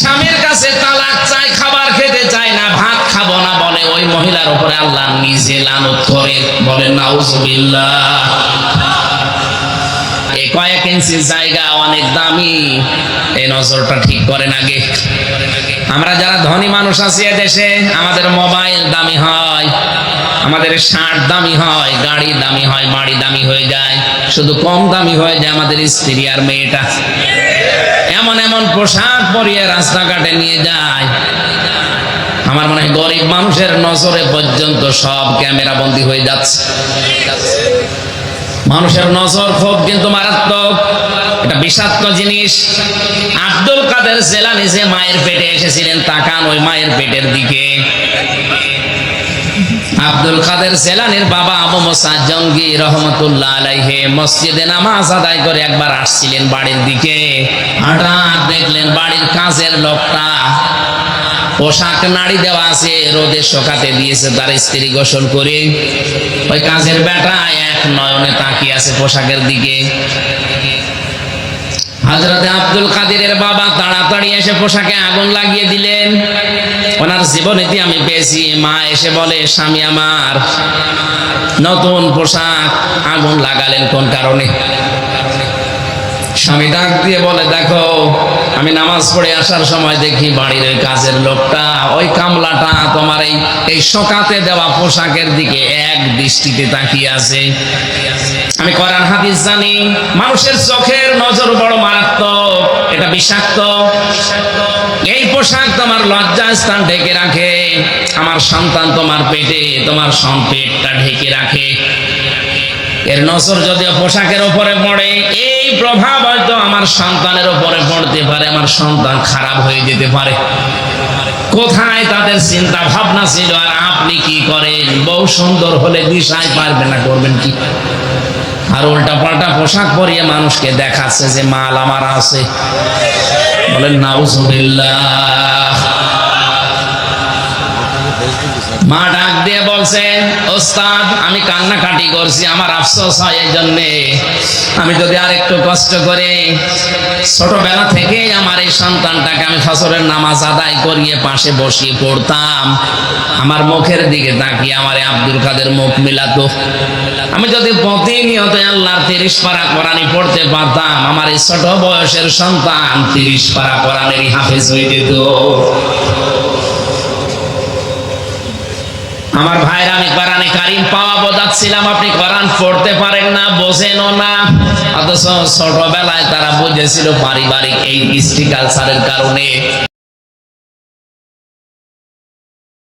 স্বামীর কাছে তালাক চাই, খাবার খেতে চায় না, ভাত খাব না বলে ওই মহিলার উপরে আল্লাহ নিজে লানত করে, বলে, নাউজুবিল্লাহ। কয়েক ইঞ্চি জায়গা অনেক দামি। এই নজরটা ঠিক করেন আগে। আমরা যারা ধনী মানুষ আছি দেশে আমাদের মোবাইল দামি হয়, আমাদের শার্ট দামি হয়, গাড়ি দামি হয়, বাড়ি দামি হয়ে যায়, শুধু কম দামি হয়ে যায় আমাদের স্ত্রী আর মেয়েটা। এমন এমন পোশাক পরিয়ে রাস্তাঘাটে নিয়ে যায়। আমার মনে হয় গরিব মানুষের নজরে পর্যন্ত সব ক্যামেরা বন্দি হয়ে যাচ্ছে। মানুষের নজর খুব কিন্তু মারাত্মক। এটা বিষাক্ত জিনিস। আব্দুল কাদের জেলানি যে মায়ের পেটে এসেছিলেন, তাকান ওই মায়ের পেটের দিকে। আব্দুল কাদের জেলানির বাবা আবু মোসা জঙ্গি রহমতুল্লাহ আলাইহে মসজিদে নামাজ আদায় করে একবার আসছিলেন বাড়ির দিকে। হঠাৎ দেখলেন বাড়ির কাজের লোকটা পোশাক নাড়ি দেওয়া আছে, রোদে শোকাতে দিয়েছে, তার স্ত্রী গোসল করে। ওই কাজের বেটা এক নয়নে তাকিয়ে আছে পোশাকের দিকে। হজরতে আব্দুল কাদিরের বাবা তাড়াতাড়ি এসে পোশাকে আগুন লাগিয়ে দিলেন। ওনার জীবনীতি আমি পেয়েছি। মা এসে বলে, স্বামী আমার, নতুন পোশাক আগুন লাগালেন কোন কারণে? স্বামী ডাক দিয়ে বলে, দেখো, আমি নামাজ পড়ে আসার সময় দেখি বাড়ির ওই কাজের লোকটা, ওই কামলাটা তোমার এই এই শোকাতে দেওয়া পোশাকের দিকে এক দৃষ্টিতে তাকিয়ে আছে। আমি কোরআন, হাদিস জানি, মানুষের চোখের নজর বড় মারাত্মক, এটা বিষাক্ত। এই পোশাক তোমার লজ্জা স্থান ঢেকে রাখে, আমার সন্তান তোমার পেটে, তোমার পেটটা ঢেকে রাখে। এর নজর যদিও পোশাকের উপরে পড়ে, এই প্রভাব হয়তো আমার সন্তানের উপরে পড়তে পারে, আমার সন্তান খারাপ হয়ে যেতে পারে। কোথায় তাদের চিন্তা ভাবনা ছিল, আর আপনি কি করেন? বউ সুন্দর হলে দিশায় পারবে না, করবেন কি? আর উল্টা পাল্টা পোশাক পরিয়ে মানুষকে দেখাচ্ছে যে মাল আমার আছে। বলেন, নাউজুবিল্লাহ। মা ডাক দিয়ে বলছেন ওস্তাদ, আমি কান্নাকাটি করছি, আমার আফসোস হয় এই জন্যে। আমি যদি আর একটু কষ্ট করে ছোটবেলা থেকে আমার এই সন্তানটাকে আমি ফসরের নামাজ আদায় করিয়ে পাশে বসিয়ে পড়তাম, আমার মুখের দিকে তাকিয়ে আমার আব্দুল কাদের মুখ মিলাতো। আমি যদি প্রতিনিয়ত আল্লাহর তিরিশ পারা কোরআনি পড়তে পারতাম, আমার এই ছোট বয়সের সন্তান তিরিশ পারা কোরআনেরই হাফেজ হয়ে যেত আমার ভাইরা আমি কোরআনে কারিম পাওয়া আপনি পড়তে পারেন না না। ছোটবেলায় তারা বুঝেছিল পারিবারিক এই কারণে।